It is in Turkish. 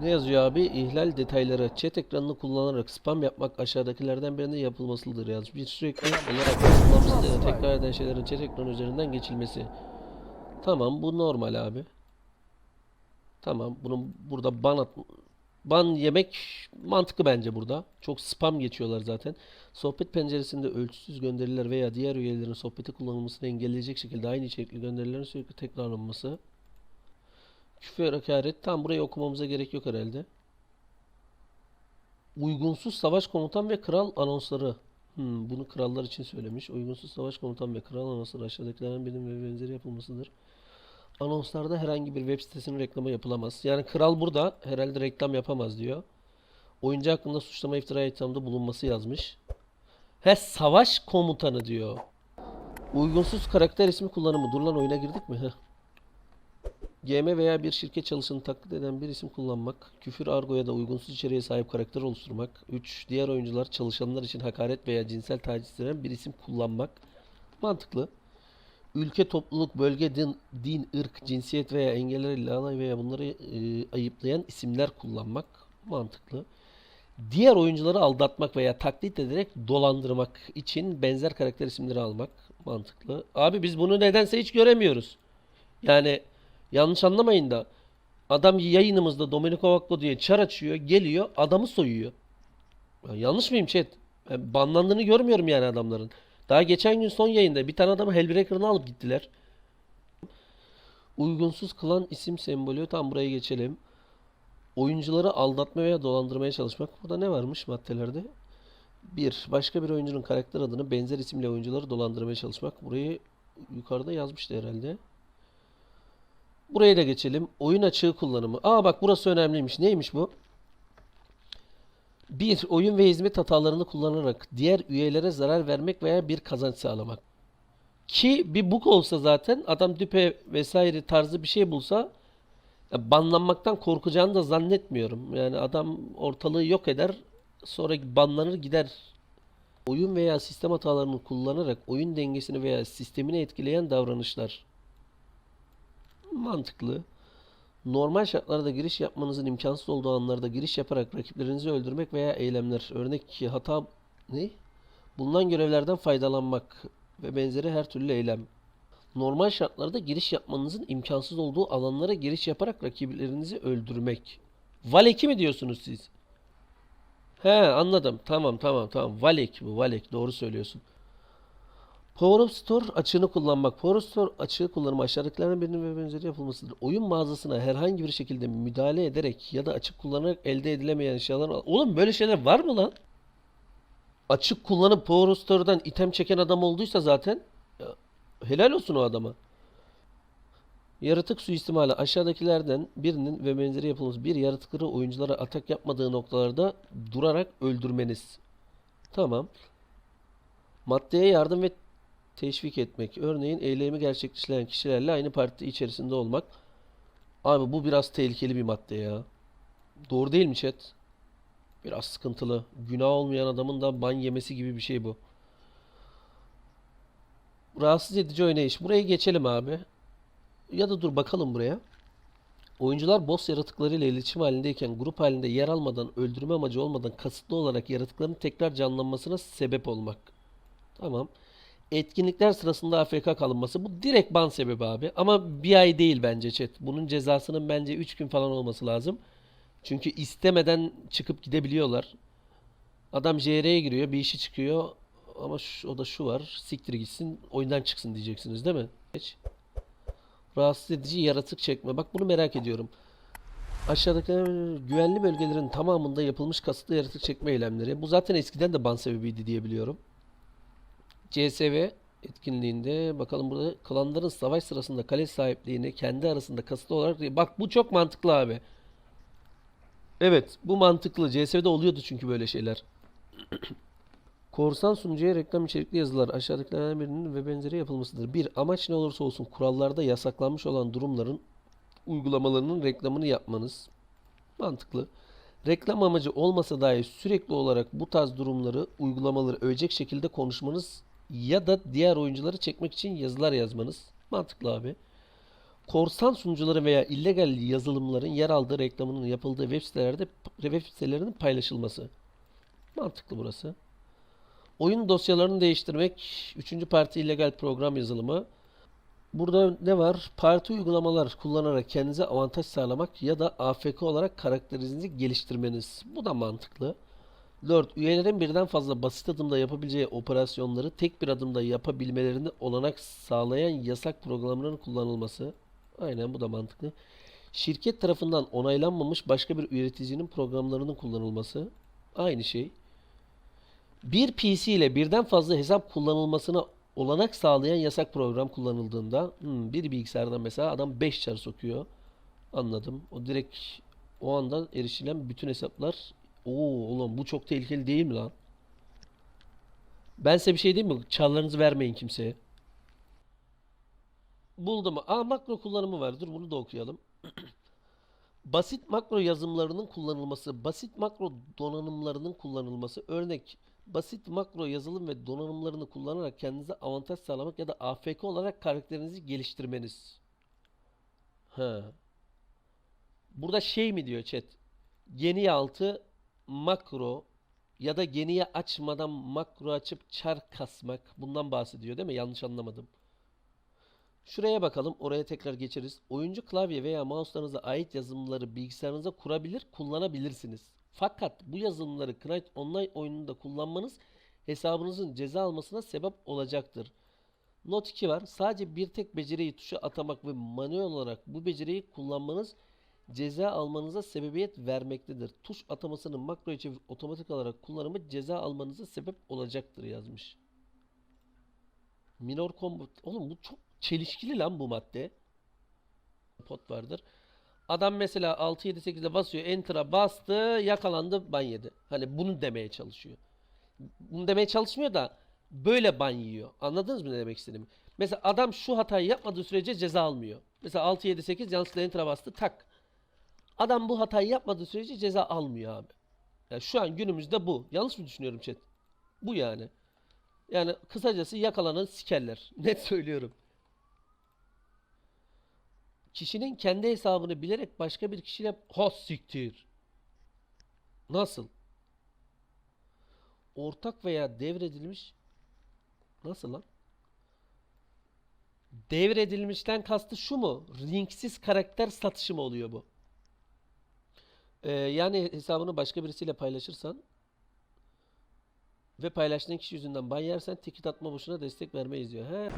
Ne yazıyor abi? İhlal detayları chat ekranını kullanarak spam yapmak aşağıdakilerden birinde yapılmasıdır yazmış. Bir sürekli olarak ya da tekrar eden şeylerin chat ekranı üzerinden geçilmesi. Tamam bu normal abi. Tamam bunun burada ban at ban yemek mantıklı bence burada. Çok spam geçiyorlar zaten. Sohbet penceresinde ölçüsüz gönderiler veya diğer üyelerin sohbeti kullanılmasını engelleyecek şekilde aynı içerikli gönderilerin sürekli tekrarlanması. Küfür, hakaret. Tam burayı okumamıza gerek yok herhalde. Uygunsuz savaş komutan ve kral anonsları. Hmm, bunu krallar için söylemiş. Uygunsuz savaş komutan ve kral anonsları aşağıdakilerden birinin ve benzeri yapılmasıdır. Anonslarda herhangi bir web sitesinin reklamı yapılamaz. Yani kral burada herhalde reklam yapamaz diyor. Oyuncu hakkında suçlama iftira ithamda bulunması yazmış. He savaş komutanı diyor. Uygunsuz karakter ismi kullanımı. Dur lan oyuna girdik mi? GM veya bir şirket çalışanı taklit eden bir isim kullanmak, küfür, argo ya da uygunsuz içeriğe sahip karakter oluşturmak, 3. Diğer oyuncular çalışanlar için hakaret veya cinsel taciz eden bir isim kullanmak. Mantıklı. Ülke, topluluk, bölge, din, din ırk, cinsiyet veya engellerle alay veya bunları e, ayıplayan isimler kullanmak. Mantıklı. Diğer oyuncuları aldatmak veya taklit ederek dolandırmak için benzer karakter isimleri almak. Mantıklı. Abi biz bunu nedense hiç göremiyoruz. Yani yanlış anlamayın da adam yayınımızda Domenico Vacco diye çar açıyor, geliyor, adamı soyuyor. Ya yanlış mıyım chat? Ben banlandığını görmüyorum yani adamların. Daha geçen gün son yayında bir tane adamı Hellbreaker'ını alıp gittiler. Uygunsuz kılan isim sembolü tam buraya geçelim. Oyuncuları aldatma veya dolandırmaya çalışmak. Burada ne varmış maddelerde? Bir, başka bir oyuncunun karakter adını benzer isimle oyuncuları dolandırmaya çalışmak. Burayı yukarıda yazmıştı herhalde. Buraya da geçelim. Oyun açığı kullanımı. Aa bak burası önemliymiş. Neymiş bu? Bir, oyun ve hizmet hatalarını kullanarak diğer üyelere zarar vermek veya bir kazanç sağlamak. Ki bir bug olsa zaten adam düpe vesaire tarzı bir şey bulsa banlanmaktan korkacağını da zannetmiyorum. Yani adam ortalığı yok eder sonra banlanır gider. Oyun veya sistem hatalarını kullanarak oyun dengesini veya sistemini etkileyen davranışlar. Mantıklı. Normal şartlarda giriş yapmanızın imkansız olduğu anlarda giriş yaparak rakiplerinizi öldürmek veya eylemler. Örnek ki hata ne? Bulunan görevlerden faydalanmak ve benzeri her türlü eylem. Normal şartlarda giriş yapmanızın imkansız olduğu alanlara giriş yaparak rakiplerinizi öldürmek. Valek'i mi diyorsunuz siz? He anladım. Tamam tamam tamam. Valek bu Valek. Doğru söylüyorsun. Power Store açığını kullanmak. Power Store açığı kullanımı aşağıdakilerden birinin ve benzeri yapılmasıdır. Oyun mağazasına herhangi bir şekilde müdahale ederek ya da açık kullanarak elde edilemeyen eşyalar... Oğlum böyle şeyler var mı lan? Açık kullanıp Power Store'dan item çeken adam olduysa zaten helal olsun o adama. Yaratık suistimali aşağıdakilerden birinin ve benzeri yapılması. Bir yaratıkları oyunculara atak yapmadığı noktalarda durarak öldürmeniz. Tamam. Maddeye yardım ve teşvik etmek. Örneğin eylemi gerçekleştiren kişilerle aynı parti içerisinde olmak. Abi bu biraz tehlikeli bir madde ya. Doğru değil mi chat? Biraz sıkıntılı. Günah olmayan adamın da ban yemesi gibi bir şey bu. Rahatsız edici oynayış. Buraya geçelim abi. Ya da dur bakalım buraya. Oyuncular boss yaratıklarıyla iletişim halindeyken grup halinde yer almadan, öldürme amacı olmadan kasıtlı olarak yaratıkların tekrar canlanmasına sebep olmak. Tamam. Etkinlikler sırasında AFK kalınması. Bu direkt ban sebebi abi. Ama bir ay değil bence chat. Bunun cezasının bence 3 gün falan olması lazım. Çünkü istemeden çıkıp gidebiliyorlar. Adam JR'ye giriyor. Bir işi çıkıyor. Ama şu, o da şu var. Siktir gitsin. Oyundan çıksın diyeceksiniz değil mi? Geç. Rahatsız edici yaratık çekme. Bak bunu merak ediyorum. Aşağıdaki güvenli bölgelerin tamamında yapılmış kasıtlı yaratık çekme eylemleri. Bu zaten eskiden de ban sebebiydi diye biliyorum. CSV etkinliğinde bakalım burada klanların savaş sırasında kale sahipliğini kendi arasında kasıtlı olarak bak bu çok mantıklı abi. Evet bu mantıklı. CSV'de oluyordu çünkü böyle şeyler. Korsan sunucuya reklam içerikli yazılar aşağıdakilerden birinin ve benzeri yapılmasıdır. Bir, amaç ne olursa olsun kurallarda yasaklanmış olan durumların uygulamalarının reklamını yapmanız. Mantıklı. Reklam amacı olmasa dahi sürekli olarak bu tarz durumları, uygulamaları övecek şekilde konuşmanız ya da diğer oyuncuları çekmek için yazılar yazmanız. Mantıklı abi. korsan sunucuların veya illegal yazılımların yer aldığı reklamının yapıldığı web sitelerde web sitelerinin paylaşılması. Mantıklı burası. Oyun dosyalarını değiştirmek, üçüncü parti illegal program yazılımı. Burada ne var? Parti uygulamalar kullanarak kendinize avantaj sağlamak ya da AFK olarak karakterinizi geliştirmeniz. Bu da mantıklı. 4. Üyelerin birden fazla basit adımda yapabileceği operasyonları tek bir adımda yapabilmelerini olanak sağlayan yasak programların kullanılması. Aynen bu da mantıklı. Şirket tarafından onaylanmamış başka bir üreticinin programlarının kullanılması. Aynı şey. Bir PC ile birden fazla hesap kullanılmasına olanak sağlayan yasak program kullanıldığında hmm, bir bilgisayardan mesela adam 5 çar sokuyor. Anladım. O direkt o anda erişilen bütün hesaplar. Oo oğlum bu çok tehlikeli değil mi lan? Ben size bir şey diyeyim mi? Çarlarınızı vermeyin kimseye. Buldum. Aa makro kullanımı var. Dur bunu da okuyalım. Basit makro yazımlarının kullanılması, basit makro donanımlarının kullanılması. Örnek, basit makro yazılım ve donanımlarını kullanarak kendinize avantaj sağlamak ya da AFK olarak karakterinizi geliştirmeniz. Ha. Burada şey mi diyor chat? Geniye altı makro ya da geniye açmadan makro açıp çar kasmak. Bundan bahsediyor değil mi? Yanlış anlamadım. Şuraya bakalım. Oraya tekrar geçeriz. Oyuncu klavye veya mouse'larınıza ait yazılımları bilgisayarınıza kurabilir, kullanabilirsiniz. Fakat bu yazılımları Knight Online oyununda kullanmanız hesabınızın ceza almasına sebep olacaktır. Not 2 var. Sadece bir tek beceriyi tuşa atamak ve manuel olarak bu beceriyi kullanmanız ceza almanıza sebebiyet vermektedir. Tuş atamasını makroya çevirip otomatik olarak kullanımı ceza almanıza sebep olacaktır yazmış. Minor combo. Oğlum bu çok çelişkili lan bu madde. Pot vardır. Adam mesela 6 7 8'e basıyor. Enter'a bastı, yakalandı, ban yedi. Hani bunu demeye çalışıyor. Bunu demeye çalışmıyor da böyle ban yiyor. Anladınız mı ne demek istediğimi? Mesela adam şu hatayı yapmadığı sürece ceza almıyor. Mesela 6 7 8 yanlışlıkla enter'a bastı, tak. Adam bu hatayı yapmadığı sürece ceza almıyor abi. Yani şu an günümüzde bu. Yanlış mı düşünüyorum chat? Bu yani. Yani kısacası yakalanan sikerler. Net söylüyorum. Kişinin kendi hesabını bilerek başka bir kişiyle ha siktir. Nasıl? Ortak veya devredilmiş Nasıl lan? Devredilmişten kastı şu mu? Rinksiz karakter satışı mı oluyor bu? Ee, yani hesabını başka birisiyle paylaşırsan ve paylaştığın kişi yüzünden ban yersen ticket atma boşuna destek vermeyiz diyor. He.